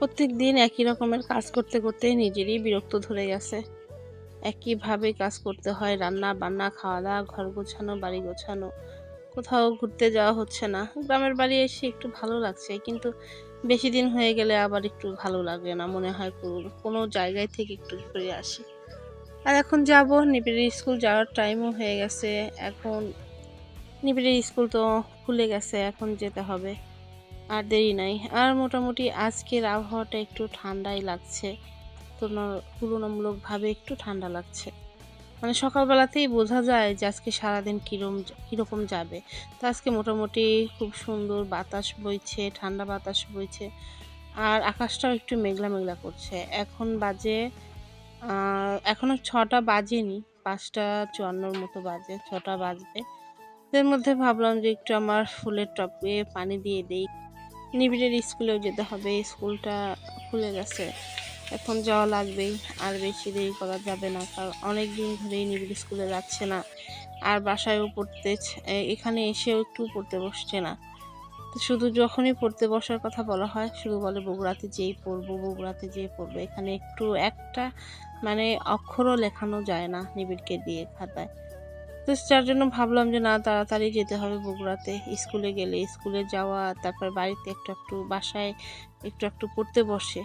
প্রত্যেক দিন একই রকমের কাজ করতে করতে নিজেরই বিরক্ত ধরে গেছে। একইভাবে কাজ করতে হয়, রান্না, বান্না খাওয়া দাওয়া ঘর গোছানো, বাড়ি গোছানো। কোথাও ঘুরতে যাওয়া হচ্ছে না। গ্রামের বাড়ি এসে একটু ভালো লাগছে, কিন্তু বেশি দিন হয়ে গেলে আবার একটু ভালো লাগে না। মনে হয় কোনো- জায়গায় থেকে একটু ঘুরে আসি। আর এখন যাব নিবিড়ের স্কুল যাওয়ার টাইমও হয়ে গেছে। এখন নিবিড়ের স্কুল তো খুলে গেছে, এখন যেতে হবে। আর দেরি নাই। আর মোটামুটি আজকের আবহাওয়াটা একটু ঠান্ডাই লাগছে। তুলনা- তুলনামূলকভাবে একটু ঠান্ডা লাগছে। মানে সকালবেলাতেই বোঝা যায় যে আজকে সারাদিন কীরম কীরকম যাবে। তো আজকে মোটামুটি খুব সুন্দর বাতাস বইছে ঠান্ডা বাতাস বইছে। আর আকাশটাও একটু মেঘলা মেঘলা করছে। এখন বাজে আহ, এখনও ছটা বাজেনি পাঁচটা চুয়ান্নর মতো বাজে ছটা বাজবে। এর মধ্যে ভাবলাম যে একটু আমার ফুলের টবে পানি দিয়ে দেই। নিবিড়ের স্কুলেও যেতে হবে। স্কুলটা খুলে গেছে। এখন যাওয়া লাগবেই। আর বেশি দেরি করা যাবে না। কারণ অনেক দিন ধরেই নিবিড় স্কুলে যাচ্ছে না। আর বাসায়ও পড়তে এখানে এসেও একটু পড়তে বসছে না। তো শুধু যখনই পড়তে বসার কথা বলা হয়, শুধু বলে বগুড়াতে যেই পড়ব, বগুড়াতে যেয়ে পড়ব। এখানে একটু একটা মানে অক্ষরও লেখানো যায় না নিবিড়কে দিয়ে খাতায়। তো যার জন্য ভাবলাম যে না, তাড়াতাড়ি যেতে হবে বগুড়াতে। স্কুলে গেলে স্কুলে যাওয়া, তারপর বাড়িতে একটু একটু বাসায় একটু একটু পড়তে বসে।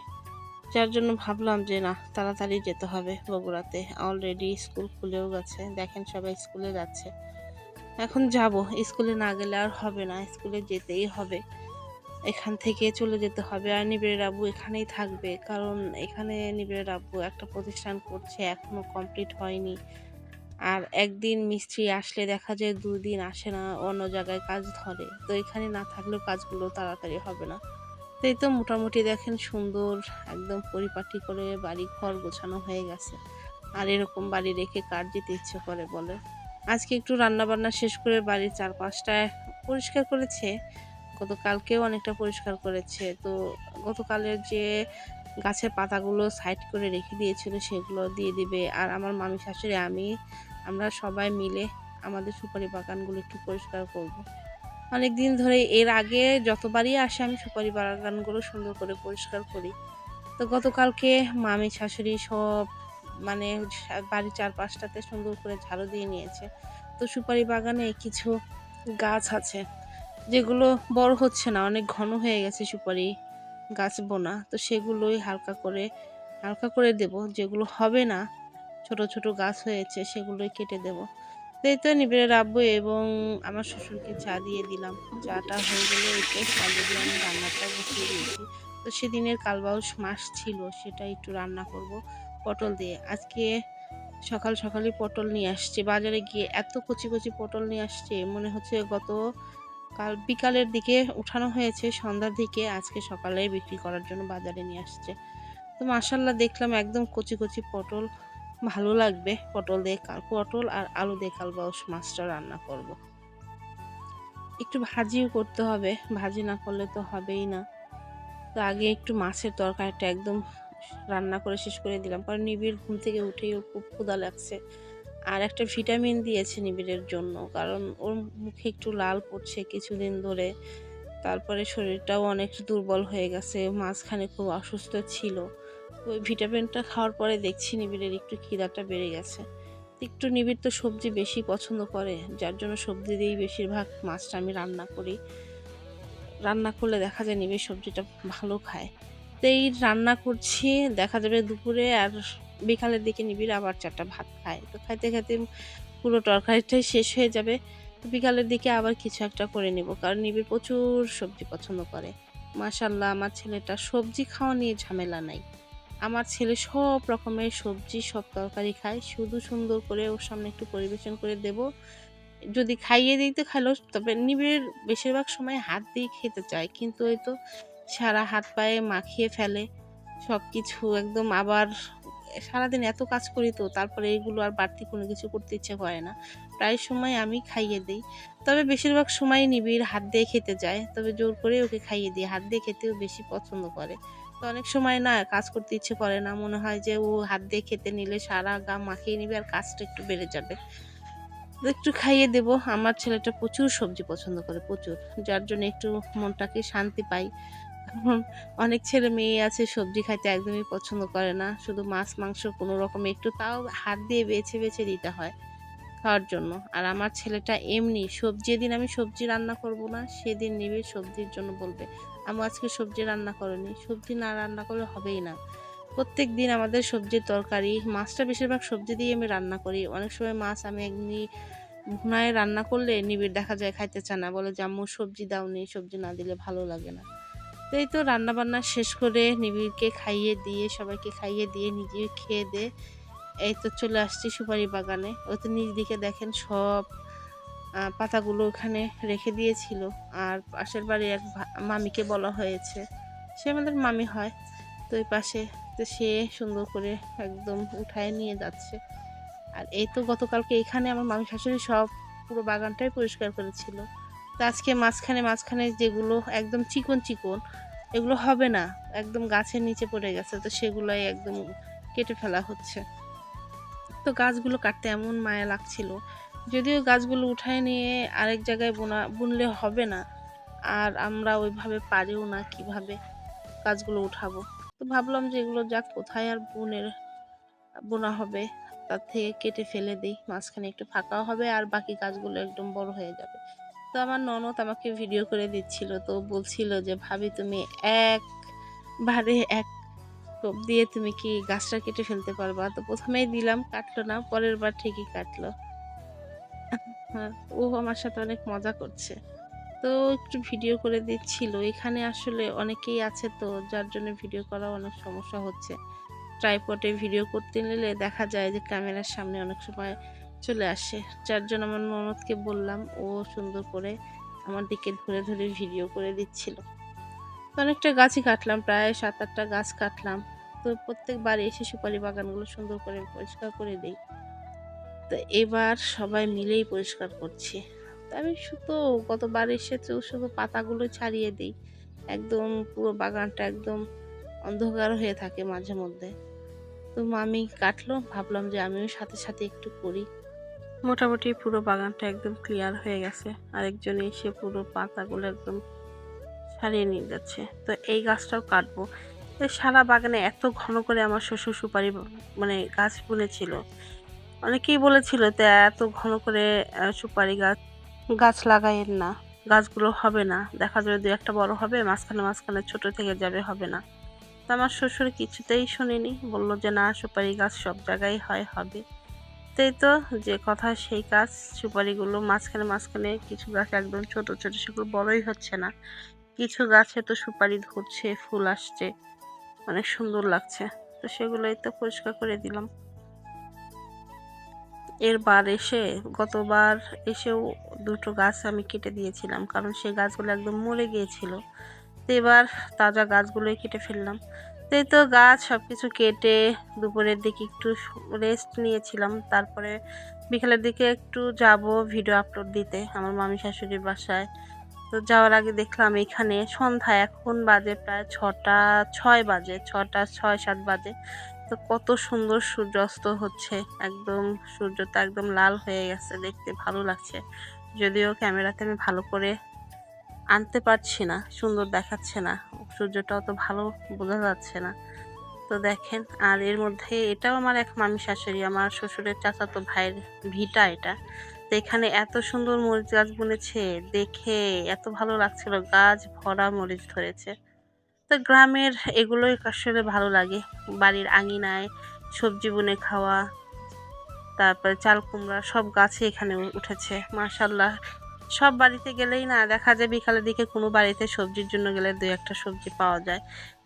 যার জন্য ভাবলাম যে না, তাড়াতাড়ি যেতে হবে বগুড়াতে। অলরেডি স্কুল খুলেও গেছে। দেখেন সবাই স্কুলে যাচ্ছে। এখন যাব। স্কুলে না গেলে আর হবে না। স্কুলে যেতেই হবে। এখান থেকে চলে যেতে হবে। আর নিবিড়ের আব্বু এখানেই থাকবে। কারণ এখানে নিবিড়ের আব্বু একটা প্রতিষ্ঠান করছে, এখনও কমপ্লিট হয়নি। আর একদিন মিস্ত্রি আসলে দেখা যায় দুই দিন আসে না, অন্য জায়গায় কাজ ধরে। তো এখানে না থাকলেও কাজগুলো তাড়াতাড়ি হবে না। তো এই তো মোটামুটি দেখেন সুন্দর একদম পরিপাটি করে বাড়ি ঘর গোছানো হয়ে গেছে। আর এরকম বাড়ি রেখে কার যেতে ইচ্ছে করে বলে? আজকে একটু রান্না বান্না শেষ করে বাড়ির চারপাশটা পরিষ্কার করেছে। গতকালকেও অনেকটা পরিষ্কার করেছে। তো গতকালের যে গাছের পাতাগুলো সাইড করে রেখে দিয়েছিল, সেগুলো দিয়ে দিবে। আর আমার মামি শাশুড়ি, আমি, আমরা সবাই মিলে আমাদের সুপারি বাগানগুলো একটু পরিষ্কার করব। অনেক দিন ধরে এর আগে যতবারই আসে, আমি সুপারি বাগানগুলো সুন্দর করে পরিষ্কার করি। তো গতকালকে মামি শাশুড়ি সব মানে বাড়ির চারপাশটাতে সুন্দর করে ঝাড়ু দিয়ে নিয়েছে। তো সুপারি বাগানে কিছু গাছ আছে, যেগুলো বড় হচ্ছে না, অনেক ঘন হয়ে গেছে সুপারি গাছ বোনা, তো সেগুলোই হালকা করে হালকা করে দেব। যেগুলো হবে না, ছোট ছোট গাছ হয়েছে, সেগুলোই কেটে দেব। এই তো নিবিড়ের আব্বু এবং আমার শ্বশুরকে চা দিয়ে দিলাম। চাটা হয়ে গেলে এতে আমি রান্নাটা বসিয়ে দিয়েছি। তো সেদিনের কালবাউস মাছ ছিল, সেটা একটু রান্না করব পটল দিয়ে। আজকে সকাল সকালই পটল নিয়ে আসছে। বাজারে গিয়ে এত কচি কচি পটল নিয়ে আসছে, মনে হচ্ছে গত কাল বিকালের দিকে উঠানো হয়েছে, সন্ধ্যার দিকে আজকে সকালে বিক্রি করার জন্য বাজারে নিয়ে আসছে। তো মাসাল্লাহ দেখলাম একদম কচি কচি পটল, ভালো লাগবে। পটল দিয়ে কাল, পটল আর আলু দিয়ে কালবাউস মাছটা রান্না করব। একটু ভাজিও করতে হবে, ভাজি না করলে তো হবেই না। তো আগে একটু মাছের তরকারিটা একদম রান্না করে শেষ করে দিলাম, কারণ নিবিড় ঘুম থেকে উঠেই ওর খুব ক্ষুধা লাগছে। আর একটা ভিটামিন দিয়েছে নিবিড়ের জন্য, কারণ ওর মুখে একটু লাল পড়ছে কিছুদিন ধরে। তারপরে শরীরটাও অনেক দুর্বল হয়ে গেছে, মাঝখানে খুব অসুস্থ ছিল। ওই ভিটামিনটা খাওয়ার পরে দেখছি নিবিড়ের একটু খিদাটা বেড়ে গেছে। একটু নিবিড় তো সবজি বেশি পছন্দ করে, যার জন্য সবজি দিয়েই বেশিরভাগ মাছটা আমি রান্না করি। রান্না করলে দেখা যায় নিবিড় সবজিটা ভালো খায়। তো এই রান্না করছি, দেখা যাবে দুপুরে আর বিকালের দিকে নিবিড় আবার চারটা ভাত খায়। তো খাইতে খাইতে পুরো তরকারিটাই শেষ হয়ে যাবে। বিকালের দিকে আবার কিছু একটা করে নিব, কারণ নিবিড় প্রচুর সবজি পছন্দ করে। মাশাল্লাহ আমার ছেলেটা সবজি খাওয়া নিয়ে ঝামেলা নাই। আমার ছেলে সব রকমের সবজি, সব তরকারি খায়। শুধু সুন্দর করে ওর সামনে একটু পরিবেশন করে দেব। যদি খাইয়ে দিই তো খাইলো, তবে নিবিড় বেশিরভাগ সময় হাত দিয়ে খেতে চায়। কিন্তু ওই তো সারা হাত পায়ে মাখিয়ে ফেলে। সব কিছু একদম আবার সারাদিন এত কাজ করি তো, তারপরে এগুলো আর বাড়তি কোনো কিছু করতে ইচ্ছে করে না। প্রায় সময় আমি খাইয়ে দিই। তবে বেশিরভাগ সময় নিবিড় হাত দিয়ে খেতে যায়। তবে জোর করে ওকে খাইয়ে দিই। হাত দিয়ে খেতেও বেশি পছন্দ করে। তো অনেক সময় না কাজ করতে ইচ্ছে করে না। মনে হয় যে ও হাত দিয়ে খেতে নিলে সারা গা মাখিয়ে নিবে আর কাজটা একটু বেড়ে যাবে। একটু খাইয়ে দেব। আমার ছেলেটা প্রচুর সবজি পছন্দ করে, প্রচুর। যার জন্য একটু মনটাকে শান্তি পাই। এখন অনেক ছেলে মেয়ে আছে, সবজি খাইতে একদমই পছন্দ করে না। শুধু মাছ, মাংস কোনো রকম একটু তাও হাত দিয়ে বেছে বেছে দিতে হয় খাওয়ার জন্য। আর আমার ছেলেটা এমনি, সবজি যেদিন আমি সবজি রান্না করব না, সেদিন নিবে সবজির জন্য বলবে আমি আজকে সবজি রান্না করিনি। সবজি না রান্না করলে হবেই না। প্রত্যেক দিন আমাদের সবজির তরকারি, মাছটা বেশিরভাগ সবজি দিয়ে আমি রান্না করি। অনেক সময় মাছ আমি এমনি ভুনায় রান্না করলে নিবিড় দেখা যায়, খাইতে চায় না। বলে যে, আম্মু, সবজি দাওনি, সবজি না দিলে ভালো লাগে না। এই তো রান্না বান্না শেষ করে নিবিড়কে খাইয়ে দিয়ে, সবাইকে খাইয়ে দিয়ে নিজে খেয়ে দে। এই তো চলে আসছি সুপারি বাগানে। ওই তো নিজ দিকে দেখেন সব পাতাগুলো ওখানে রেখে দিয়েছিল। আর পাশের বাড়ির এক মামিকে বলা হয়েছে। সে আমাদের মামি হয়। তো ওই পাশে তো সে সুন্দর করে একদম উঠায় নিয়ে যাচ্ছে। আর এই তো গতকালকে এখানে আমার মামি শাশুড়ি সব পুরো বাগানটাই পরিষ্কার করেছিল। তো আজকে মাঝখানে মাঝখানে যেগুলো একদম চিকন চিকন এগুলো হবে না। একদম গাছের নিচে পড়ে গেছে, তো সেগুলোই একদম কেটে ফেলা হচ্ছে। তো গাছগুলো কাটতে এমন মায়া লাগছিল। যদিও গাছগুলো উঠায় নিয়ে আরেক জায়গায় বোনা, বুনলে হবে না। আর আমরা ওইভাবে পারিও না কীভাবে গাছগুলো উঠাবো। তো ভাবলাম যে এগুলো যাক, কোথায় আর বুনের, বোনা হবে। তার থেকে কেটে ফেলে দিই, মাঝখানে একটু ফাঁকাও হবে আর বাকি গাছগুলো একদম বড় হয়ে যাবে। তো আমার ননদ আমাকে ভিডিও করে দিচ্ছিল তো বলছিল যে ভাবি তুমি এক বারে এক টোপ দিয়ে তুমি কি গাছটা কেটে ফেলতে পারবা? তো প্রথমেই দিলাম কাটলো না পরের বার ঠিকই কাটলো। হ্যাঁ, ও আমার সাথে অনেক মজা করছে। তো একটু ভিডিও করে দিচ্ছিল। এখানে আসলে অনেকেই আছে তো যার জন্য ভিডিও করা অনেক সমস্যা হচ্ছে। ট্রাইপটে ভিডিও করতে নিলে দেখা যায় যে ক্যামেরার সামনে অনেক সময় চলে আসে। যার জন্য আমার ননদকে বললাম, ও সুন্দর করে আমার দিকে ধরে ধরে ভিডিও করে দিচ্ছিল। তো অনেকটা গাছই কাটলাম, প্রায় সাত আটটা গাছ কাটলাম। তো প্রত্যেকবার এসে সুপারি বাগানগুলো সুন্দর করে পরিষ্কার করে দিই। তো এবার সবাই মিলেই পরিষ্কার করছি। তো আমি শুধু গতবার এসে তো শুধু পাতাগুলো ছাড়িয়ে দিই। একদম পুরো বাগানটা একদম অন্ধকার হয়ে থাকে মাঝে মধ্যে। তো মামি কাটলো, ভাবলাম যে আমিও সাথে সাথে একটু করি। মোটামুটি পুরো বাগানটা একদম ক্লিয়ার হয়ে গেছে। আরেকজন এসে পুরো পাতাগুলো একদম ছাড়িয়ে নিয়ে যাচ্ছে। তো এই গাছটাও কাটবো। সারা বাগানে এত ঘন করে আমার শ্বশুর সুপারি মানে গাছ বুনেছিল। অনেকেই বলেছিল তো এত ঘন করে সুপারি গাছ গাছ লাগাইয়েন না। গাছগুলো হবে না। দেখা যাবে দু একটা বড় হবে, মাঝখানে মাঝখানে ছোট থেকে যাবে, হবে না। তো আমার শ্বশুর কিছুতেই শুনিনি। বলল যে না, সুপারি গাছ সব জায়গায় হয়, হবে। তাই তো যে কথা, সেই গাছ সুপারিগুলো মাঝখানে মাঝখানে কিছু গাছ একদম ছোট ছোট সেগুলো বড়ই হচ্ছে না। কিছু গাছে তো সুপারি ধরছে, ফুল আসছে, অনেক সুন্দর লাগছে। তো সেগুলোই তো পরিষ্কার করে দিলাম। এরবার এসে, গতবার এসেও দুটো গাছ আমি কেটে দিয়েছিলাম, কারণ সেই গাছগুলো একদম মরে গিয়েছিল। তো এবার তাজা গাছগুলোই কেটে ফেললাম। এই তো গাছ সব কিছু কেটে দুপুরের দিকে একটু রেস্ট নিয়েছিলাম। তারপরে বিকেলের দিকে একটু যাব ভিডিও আপলোড দিতে আমার মামি শাশুড়ির বাসায়। তো যাওয়ার আগে দেখলাম এখানে সন্ধ্যা, এখন বাজে প্রায় ছটা, ছয় বাজে, ছটা, ছয়, সাত বাজে। তো কত সুন্দর সূর্যাস্ত হচ্ছে, একদম সূর্যটা একদম লাল হয়ে গেছে, দেখতে ভালো লাগছে। যদিও ক্যামেরাতে আমি ভালো করে আনতে পারছি না, সুন্দর দেখাচ্ছে না, সূর্যটা অত ভালো বোঝা যাচ্ছে না। তো দেখেন, আর এর মধ্যে এটাও আমার এক মামি শাশুড়ি, আমার শ্বশুরের চাচাতো ভাইয়ের ভিটা এটা। তো এখানে এত সুন্দর মরিচ গাছ বুনেছে, দেখে এত ভালো লাগছিল, গাছ ভরা মরিচ ধরেছে। তো গ্রামের এগুলোই আসলে ভালো লাগে, বাড়ির আঙিনায় সবজি বুনে খাওয়া, তারপরে চাল কুমড়া সব গাছে এখানে উঠেছে মাশাল্লাহ সব বাড়িতে গেলেই না দেখা যায় বিকালের দিকে কোনো বাড়িতে সবজির জন্য গেলে দুই একটা সবজি পাওয়া যায়।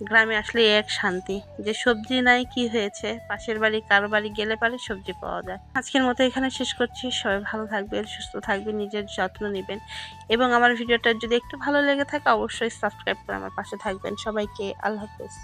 গ্রামে আসলে এক শান্তি, যে সবজি নাই কি হয়েছে, পাশের বাড়ি কারও বাড়ি গেলে পারে সবজি পাওয়া যায়। আজকের মতো এখানে শেষ করছি, সবাই ভালো থাকবেন, সুস্থ থাকবেন, নিজের যত্ন নেবেন এবং আমার ভিডিওটা যদি একটু ভালো লেগে থাকে অবশ্যই সাবস্ক্রাইব করে আমার পাশে থাকবেন। সবাইকে আল্লাহ হাফেজ।